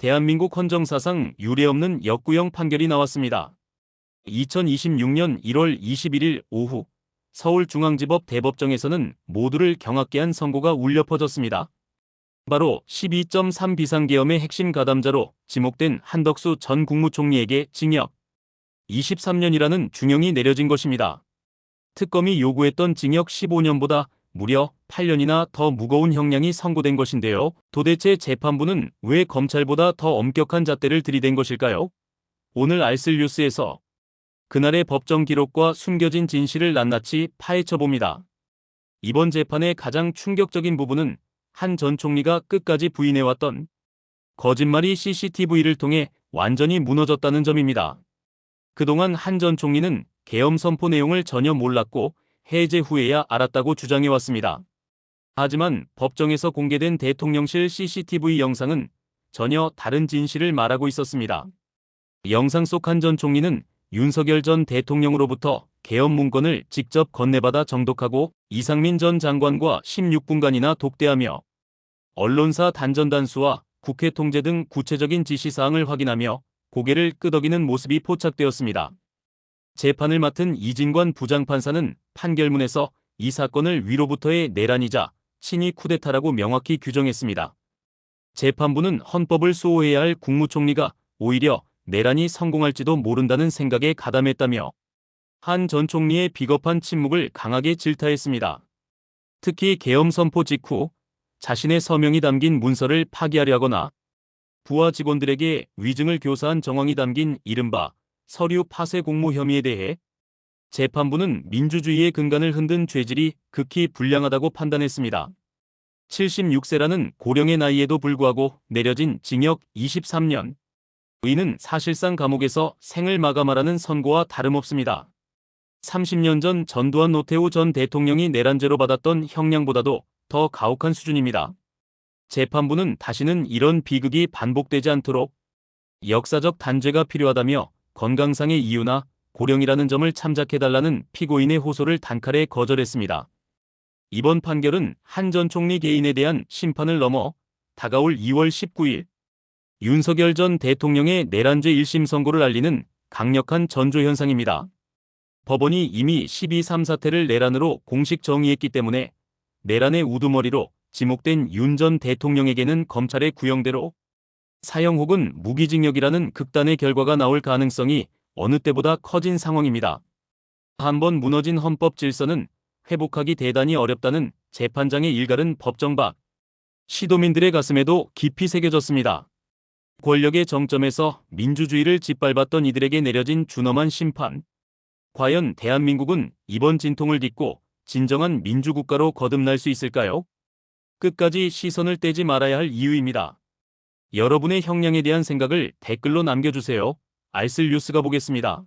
대한민국 헌정사상 유례없는 역구형 판결이 나왔습니다. 2026년 1월 21일 오후 서울중앙지법 대법정에서는 모두를 경악게 한 선고가 울려 퍼졌습니다. 바로 12.3 비상계엄의 핵심 가담자로 지목된 한덕수 전 국무총리에게 징역 23년이라는 중형이 내려진 것입니다. 특검이 요구했던 징역 15년보다 무려 8년이나 더 무거운 형량이 선고된 것인데요. 도대체 재판부는 왜 검찰보다 더 엄격한 잣대를 들이댄 것일까요? 오늘 알쓸 뉴스에서 그날의 법정 기록과 숨겨진 진실을 낱낱이 파헤쳐 봅니다. 이번 재판의 가장 충격적인 부분은 한 전 총리가 끝까지 부인해왔던 거짓말이 CCTV를 통해 완전히 무너졌다는 점입니다. 그동안 한 전 총리는 계엄 선포 내용을 전혀 몰랐고 해제 후에야 알았다고 주장해왔습니다. 하지만 법정에서 공개된 대통령실 CCTV 영상은 전혀 다른 진실을 말하고 있었습니다. 영상 속 한 전 총리는 윤석열 전 대통령으로부터 계엄 문건을 직접 건네받아 정독하고 이상민 전 장관과 16분간이나 독대하며 언론사 단전단수와 국회 통제 등 구체적인 지시사항을 확인하며 고개를 끄덕이는 모습이 포착되었습니다. 재판을 맡은 이진관 부장판사는 판결문에서 이 사건을 위로부터의 내란이자 친위 쿠데타라고 명확히 규정했습니다. 재판부는 헌법을 수호해야 할 국무총리가 오히려 내란이 성공할지도 모른다는 생각에 가담했다며 한 전 총리의 비겁한 침묵을 강하게 질타했습니다. 특히 계엄 선포 직후 자신의 서명이 담긴 문서를 파기하려 하거나 부하 직원들에게 위증을 교사한 정황이 담긴 이른바 서류 파쇄 공모 혐의에 대해 재판부는 민주주의의 근간을 흔든 죄질이 극히 불량하다고 판단했습니다. 76세라는 고령의 나이에도 불구하고 내려진 징역 23년. 이는 사실상 감옥에서 생을 마감하라는 선고와 다름없습니다. 30년 전 전두환 노태우 전 대통령이 내란죄로 받았던 형량보다도 더 가혹한 수준입니다. 재판부는 다시는 이런 비극이 반복되지 않도록 역사적 단죄가 필요하다며 건강상의 이유나 고령이라는 점을 참작해달라는 피고인의 호소를 단칼에 거절했습니다. 이번 판결은 한 전 총리 개인에 대한 심판을 넘어 다가올 2월 19일 윤석열 전 대통령의 내란죄 1심 선고를 알리는 강력한 전조 현상입니다. 법원이 이미 12.3 사태를 내란으로 공식 정의했기 때문에 내란의 우두머리로 지목된 윤 전 대통령에게는 검찰의 구형대로 사형 혹은 무기징역이라는 극단의 결과가 나올 가능성이 어느 때보다 커진 상황입니다. 한번 무너진 헌법 질서는 회복하기 대단히 어렵다는 재판장의 일갈은 법정 밖 시도민들의 가슴에도 깊이 새겨졌습니다. 권력의 정점에서 민주주의를 짓밟았던 이들에게 내려진 준엄한 심판. 과연 대한민국은 이번 진통을 딛고 진정한 민주국가로 거듭날 수 있을까요? 끝까지 시선을 떼지 말아야 할 이유입니다. 여러분의 형량에 대한 생각을 댓글로 남겨주세요. 알쓸 뉴스가 보겠습니다.